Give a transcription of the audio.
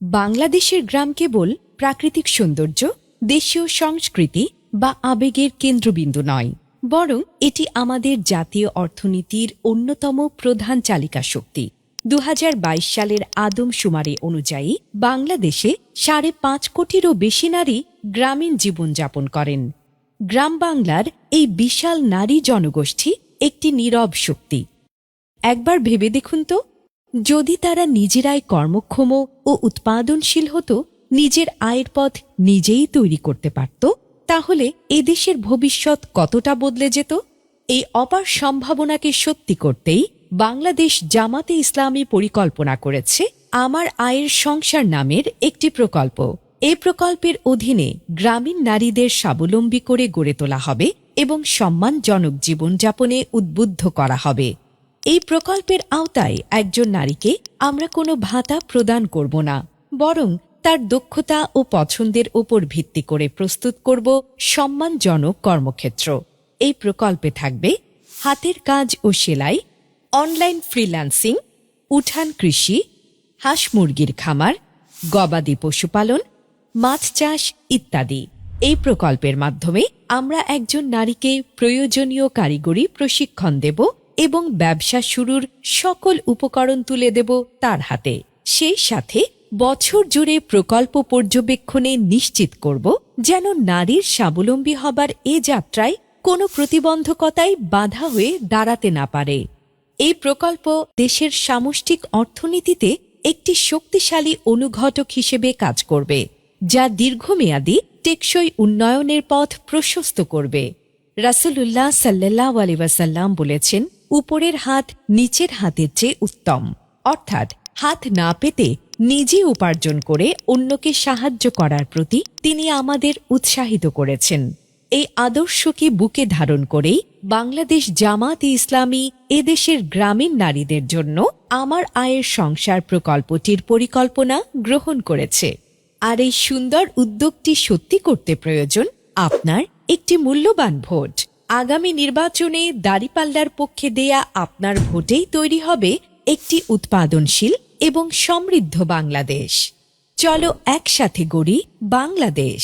বাংলাদেশের গ্রাম কেবল প্রাকৃতিক সৌন্দর্য, দেশীয় সংস্কৃতি বা আবেগের কেন্দ্রবিন্দু নয়, বরং এটি আমাদের জাতীয় অর্থনীতির অন্যতম প্রধান চালিকা শক্তি। দু সালের আদমশুমারি অনুযায়ী বাংলাদেশে সাড়ে পাঁচ কোটিরও বেশি নারী গ্রামীণ জীবনযাপন করেন। গ্রাম বাংলার এই বিশাল নারী জনগোষ্ঠী একটি নীরব শক্তি। একবার ভেবে দেখুন তো যদি তারা নিজেরাই কর্মক্ষম ও উৎপাদনশীল হতো, নিজের আয়ের পথ নিজেই তৈরি করতে পারত, তাহলে এদেশের ভবিষ্যৎ কতটা বদলে যেত? এই অপার সম্ভাবনাকে সত্যি করতেই বাংলাদেশ জামাতে ইসলামী পরিকল্পনা করেছে আমার আয়ের সংসার নামের একটি প্রকল্প। এই প্রকল্পের অধীনে গ্রামীণ নারীদের স্বাবলম্বী করে গড়ে তোলা হবে এবং সম্মানজনক জীবনযাপনে উদ্বুদ্ধ করা হবে। এই প্রকল্পের আওতায় একজন নারীকে আমরা কোনো ভাতা প্রদান করব না, বরং তার দক্ষতা ও পছন্দের উপর ভিত্তি করে প্রস্তুত করব সম্মানজনক কর্মক্ষেত্র। এই প্রকল্পে থাকবে হাতের কাজ ও সেলাই, অনলাইন ফ্রিল্যান্সিং, উঠান কৃষি, হাঁস মুরগির খামার, গবাদি পশুপালন, মাছ চাষ ইত্যাদি। এই প্রকল্পের মাধ্যমে আমরা একজন নারীকে প্রয়োজনীয় কারিগরি প্রশিক্ষণ দেব এবং ব্যবসা শুরুর সকল উপকরণ তুলে দেব তার হাতে। সেই সাথে বছর জুড়ে প্রকল্প পর্যবেক্ষণে নিশ্চিত করব যেন নারীর স্বাবলম্বী হবার এ যাত্রায় কোনো প্রতিবন্ধকতাই বাধা হয়ে দাঁড়াতে না পারে। এই প্রকল্প দেশের সামষ্টিক অর্থনীতিতে একটি শক্তিশালী অনুঘটক হিসেবে কাজ করবে, যা দীর্ঘমেয়াদী টেকসই উন্নয়নের পথ প্রশস্ত করবে। রাসূলুল্লাহ সাল্লাহ আলিবাসাল্লাম বলেছেন, উপরের হাত নিচের হাতের চেয়ে উত্তম। অর্থাৎ হাত না পেতে নিজে উপার্জন করে অন্যকে সাহায্য করার প্রতি তিনি আমাদের উৎসাহিত করেছেন। এই আদর্শকে বুকে ধারণ করেই বাংলাদেশ জামাত ইসলামী এদেশের গ্রামীণ নারীদের জন্য আমার আয়ের সংসার প্রকল্পটির পরিকল্পনা গ্রহণ করেছে। আর এই সুন্দর উদ্যোগটি সত্যি করতে প্রয়োজন আপনার একটি মূল্যবান ভোট। আগামী নির্বাচনে দাড়িপাল্লার পক্ষে দেয়া আপনার ভোটেই তৈরি হবে একটি উৎপাদনশীল এবং সমৃদ্ধ বাংলাদেশ। চলো একসাথে গড়ি বাংলাদেশ।